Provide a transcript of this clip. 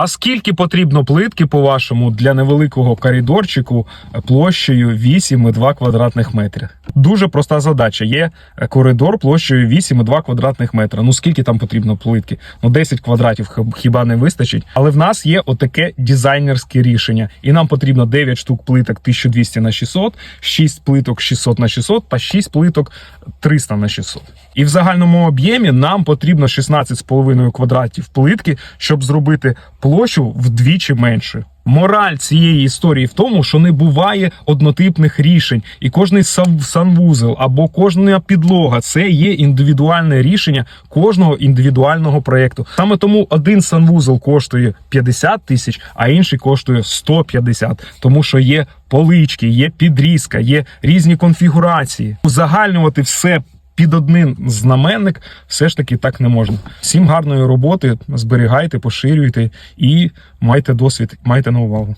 А скільки потрібно плитки, по-вашому, для невеликого коридорчику площею 8,2 квадратних метри? Дуже проста задача. Є коридор площею 8,2 квадратних метра. Ну скільки там потрібно плитки? Ну 10 квадратів хіба не вистачить. Але в нас є отаке дизайнерське рішення, і нам потрібно 9 штук плиток 1200 на 600, 6 плиток 600 на 600 та 6 плиток 300 на 600. І в загальному об'ємі нам потрібно 16,5 квадратів плитки, щоб зробити площу вдвічі менше. Мораль цієї історії в тому, що не буває однотипних рішень, і кожний санвузол або кожна підлога це є індивідуальне рішення кожного індивідуального проєкту. Саме тому один санвузол коштує 50 тисяч, а інший коштує 150, тому що є полички, є підрізка, є різні конфігурації. Узагальнювати все під один знаменник все ж таки так не можна. Всім гарної роботи, зберігайте, поширюйте і майте досвід, майте на увагу.